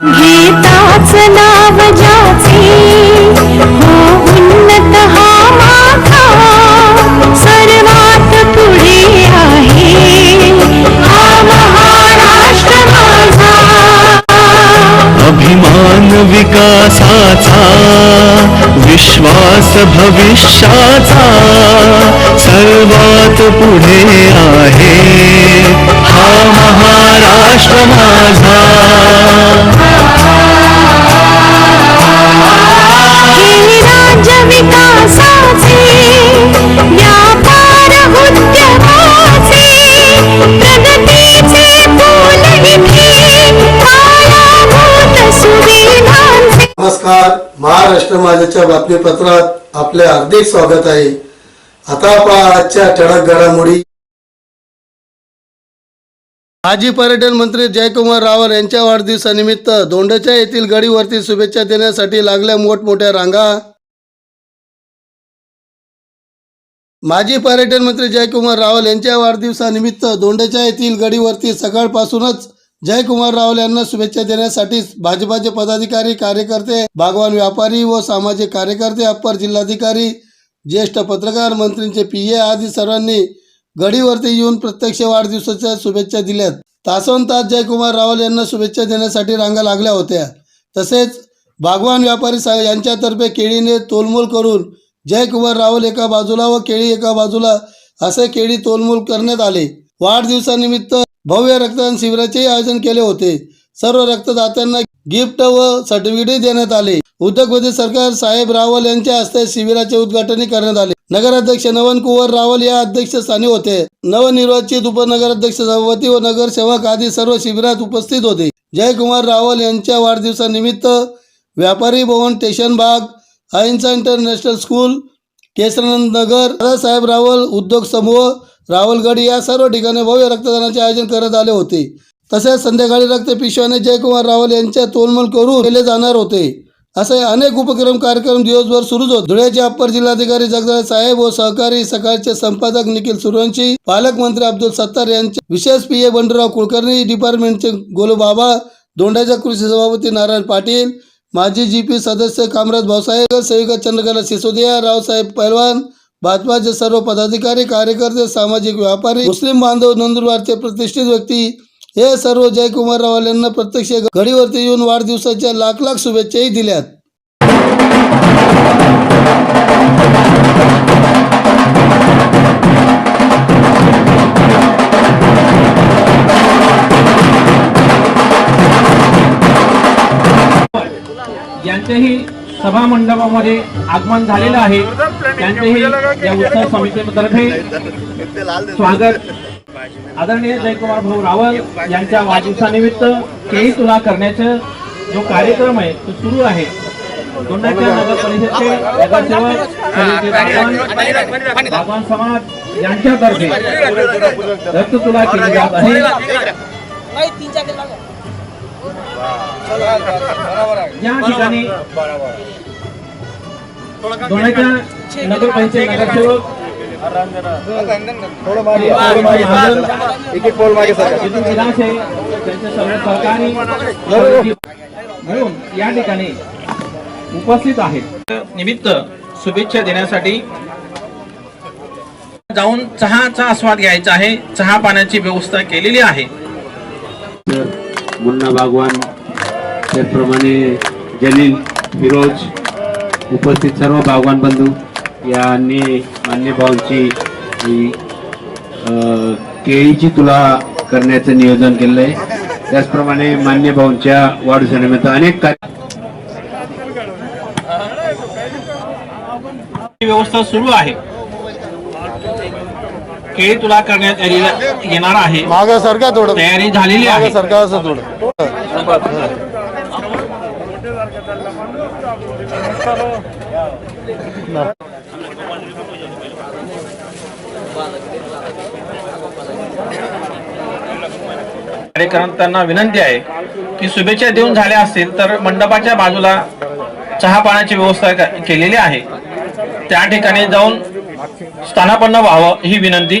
गीताच नाव ज्याचे हो उन्नत हा माथा सर्वात पुढे आहे. हा महाराष्ट्र माझा. अभिमान विकासाचा विश्वास भविष्याचा सर्वात पुढे आहे. हा महाराष्ट्र माझा. महाराष्ट्र माझ्याच्या बातमीपत्रात आपले हार्दिक स्वागत आहे. आता पहा आजच्या ठळक घडामोडी. माजी पर्यटन मंत्री जयकुमार रावल यांच्या वाढदिवसानिमित्त दोंडच्या येथील गडीवरती शुभेच्छा देण्यासाठी लागल्या मोठमोठ्या रांगा. माजी पर्यटन मंत्री जयकुमार रावल यांच्या वाढदिवसानिमित्त दोंडच्या येथील गडीवरती सकाळपासूनच जयकुमार रावल यांना शुभेच्छा देण्यासाठी भाजपाचे पदाधिकारी कार्यकर्ते भागवान व्यापारी व सामाजिक कार्यकर्ते अप्पर जिल्हाधिकारी ज्येष्ठ पत्रकार मंत्रींचे पी ए आदी सर्वांनी गडीवरती येऊन प्रत्यक्ष वाढदिवसाच्या शुभेच्छा दिल्यात. तासन तास जयकुमार रावल यांना शुभेच्छा देण्यासाठी रांगा लागल्या होत्या. तसेच भागवान व्यापारी सा यांच्यातर्फे केळीने तोलमोल करून जयकुमार रावल एका बाजूला व केळी एका बाजूला असे केळी तोलमोल करण्यात आले. वाढदिवसानिमित्त भव्य रक्तदान शिबिराचे आयोजन केले होते. सर्व रक्तदात्यांना गिफ्ट व सर्टिफिकेट देण्यात आले. उद्योगपती सरकार साहेब रावल यांच्या हस्ते शिबिराचे उद्घाटन करण्यात आले. नगराध्यक्ष नवन कुवर रावल या अध्यक्षस्थानी होते. नवनिर्वाचित उपनगराध्यक्ष सभापती व नगरसेवक आदी सर्व शिबिरात उपस्थित होते. जयकुमार रावल यांच्या वाढदिवसानिमित्त व्यापारी भवन स्टेशन बाग अहिंसा इंटरनॅशनल स्कूल केसरानंद नगर दादासाहेब रावल उद्योग समूह रावलगड या सर्व ठिकाणी भव्य रक्तदानाचे आयोजन करण्यात आले होते. तसेच संध्याकाळी रक्त पिशव्याने जयकुमार रावल यांच्या तोलमोल करून केले जाणार होते. असे अनेक उपक्रम कार्यक्रम दिवसभर सुरूच होत. धुळ्याचे अप्पर जिल्हाधिकारी जगदाळे साहेब व सहकारी सकाळचे संपादक निखिल सुरवंशी पालकमंत्री अब्दुल सत्तार यांचे विशेष पी ए बंडूराव कुलकर्णी डिपार्टमेंटचे गोलूबाबा दोंडाच्या कृषी सभापती नारायण पाटील माजी जी पी सदस्य कामराज भाऊसाहेब सेविका चंद्रकला सिसोदिया रावसाहेब पैलवान भाजपाचे सर्व पदाधिकारी कार्यकर्ते सामाजिक व्यापारी मुस्लिम बांधव नंदुरबारचे प्रतिष्ठित व्यक्ती हे सर्व जयकुमार रावल यांना प्रत्यक्ष घडीवरती येऊन वाढदिवसाच्या लाख लाख शुभेच्छाही दिल्यात. यांचेही सभा मंडपामध्ये आगमन झालेलं आहे. त्यांचेही या उत्सव समितीतर्फे स्वागत. आदरणीय जयकुमार भाऊ रावल यांच्या वाढदिवसानिमित्त केळी तुला करण्याचा जो कार्यक्रम आहे तो सुरू आहे. दोंडाच्या नगर परिषदचे नगरसेवक भगवान समाज यांच्यातर्फे रक्त तुला केली जात आहे. या ठिकाणी दोन्हीच्या नगरपंचायत नगरसेवक मिळून या ठिकाणी उपस्थित आहेत. निमित्त शुभेच्छा देण्यासाठी जाऊन चहाचा आस्वाद घ्यायचा आहे. चहा पाण्याची व्यवस्था केलेली आहे. मुन्ना बागवान त्याचप्रमाणे जलील फिरोज उपस्थित सर्व बागवान बंधू यांनी मान्य भाऊंची ही केळीची तुला करण्याचं नियोजन केलेलं आहे त्याचप्रमाणे मान्य भाऊंच्या वाढदिवसानिमित्त अनेक कार्य व्यवस्था सुरू आहे. केळी तुला करण्यात आलेला- येणार आहे. मागं सरका थोडं. तयारी झालेली आहे. सरका असं थोडं. कार्यकर्त्यांना विनंती आहे की शुभेच्छा देऊन झाल्या असतील तर मंडपाच्या बाजूला चहा पाण्याची व्यवस्था केलेली आहे. त्या ठिकाणी जाऊन स्थानापन्न व्हावं ही विनंती.